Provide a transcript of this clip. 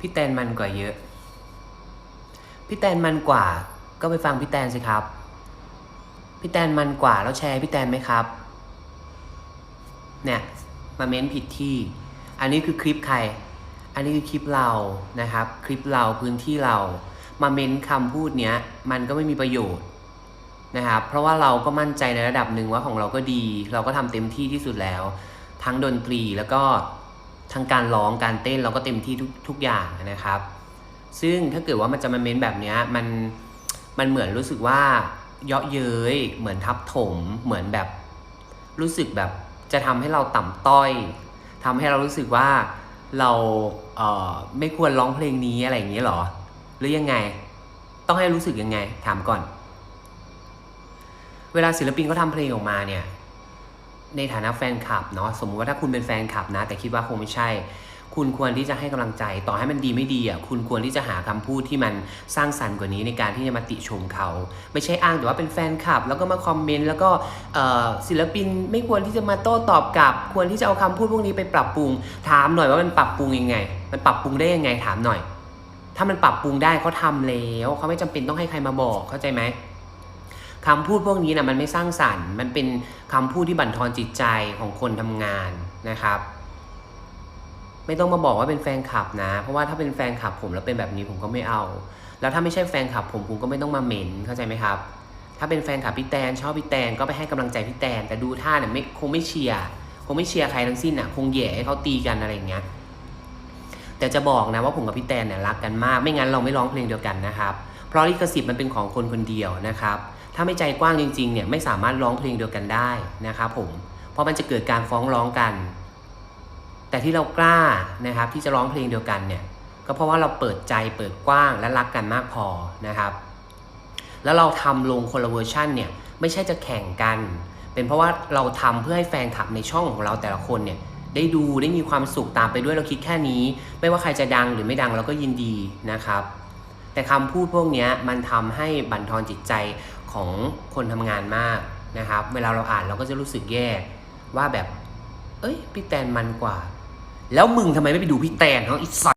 พี่แตนมันกว่าเยอะ พี่แตนมันกว่า ก็ไปฟังพี่แตนสิครับ พี่แตนมันกว่าแล้วแชร์พี่แตนไหมครับ เนี่ยมาเม้นผิดที่ อันนี้คือคลิปใคร อันนี้คือคลิปเรานะครับ คลิปเราพื้นที่เรา มาเม้นคำพูดเนี้ย มันก็ไม่มีประโยชน์นะครับ เพราะว่าเราก็มั่นใจในระดับหนึ่งว่าของเราก็ดี เราก็ทำเต็มที่ที่สุดแล้ว ทั้งดนตรีแล้วก็ ทั้งการร้องการเต้นเราก็เต็มที่ทุกทุกอย่างนะครับ ซึ่งถ้าเกิดว่ามันจะมาเม้นแบบนี้มันมันเหมือนรู้สึกว่าเยาะเย้ยเหมือนทับถม เหมือนแบบรู้สึกแบบจะทำให้เราต่ำต้อยทำให้เรารู้สึกว่าเราเอ่อไม่ควรร้องเพลงนี้อะไรอย่างนี้หรอ หรือยังไง ต้องให้รู้สึกยังไง ถามก่อน เวลาศิลปินเขาทำเพลงออกมาเนี่ย ในฐานะแฟนคลับเนาะสมมุติว่าถ้าคุณเป็นแฟนคลับนะ แต่คิดว่าคงไม่ใช่ คุณควรที่จะให้กำลังใจต่อให้มันดีไม่ดีอะคุณควรที่จะหาคำพูดที่มันสร้างสรรค์กว่านี้ในการที่จะมาติชมเขา ไม่ใช่อ้างแต่ว่าเป็นแฟนคลับ แล้วก็มาคอมเมนต์แล้วก็ศิลปินไม่ควรที่จะมาโต้ตอบกลับ ควรที่จะเอาคำพูดพวกนี้ไปปรับปรุง ถามหน่อยว่ามันปรับปรุงยังไง มันปรับปรุงได้ยังไงถามหน่อย ถ้ามันปรับปรุงได้เขาทำแล้วเขาไม่จำเป็นต้องให้ใครมาบอกเข้าใจไหม คำพูดพวกนี้นะมันไม่สร้างสรรค์ มันเป็นคำพูดที่บั่นทอนจิตใจของคนทำงานนะครับ ไม่ต้องมาบอกว่าเป็นแฟนคลับนะ เพราะว่าถ้าเป็นแฟนคลับผมแล้วเป็นแบบนี้ผมก็ไม่เอา แล้วถ้าไม่ใช่แฟนคลับผมผมก็ไม่ต้องมาเหม็นเข้าใจไหมครับ ถ้าเป็นแฟนคลับพี่แตนชอบพี่แตนก็ไปให้กำลังใจพี่แตนแต่ดูท่าเนี่ยไม่คงไม่เชียร์คงไม่เชียร์ใครทั้งสิ้นอะคงแหย่ให้เขาตีกันอะไรอย่างเงี้ยแต่จะบอกนะว่าผมกับพี่แตนเนี่ยรักกันมาก ไม่งั้นเราไม่ร้องเพลงเดียวกันนะครับ เพราะลิขสิทธิ์มันเป็นของคนคนเดียวนะครับ ถ้าไม่ใจกว้างจริงๆเนี่ยไม่สามารถร้องเพลงเดียวกันได้นะครับผมเพราะมันจะเกิดการฟ้องร้องกัน แต่ที่เรากล้านะครับที่จะร้องเพลงเดียวกันเนี่ยก็เพราะว่าเราเปิดใจเปิดกว้างและรักกันมากพอนะครับ แล้วเราทำลงคนละเวอร์ชันเนี่ยไม่ใช่จะแข่งกัน เป็นเพราะว่าเราทำเพื่อให้แฟนคลับในช่องของเราแต่ละคนเนี่ยได้ดูได้มีความสุขตามไปด้วยเราคิดแค่นี้ ไม่ว่าใครจะดังหรือไม่ดังเราก็ยินดีนะครับ แต่คำพูดพวกนี้มันทำให้บั่นทอนจิตใจ ของคนทำงานมากนะครับ เวลาเราอ่านเราก็จะรู้สึกแย่ว่าแบบ เอ้ย พี่แตนมันกว่า แล้วมึงทำไมไม่ไปดูพี่แตนเขาอีสัต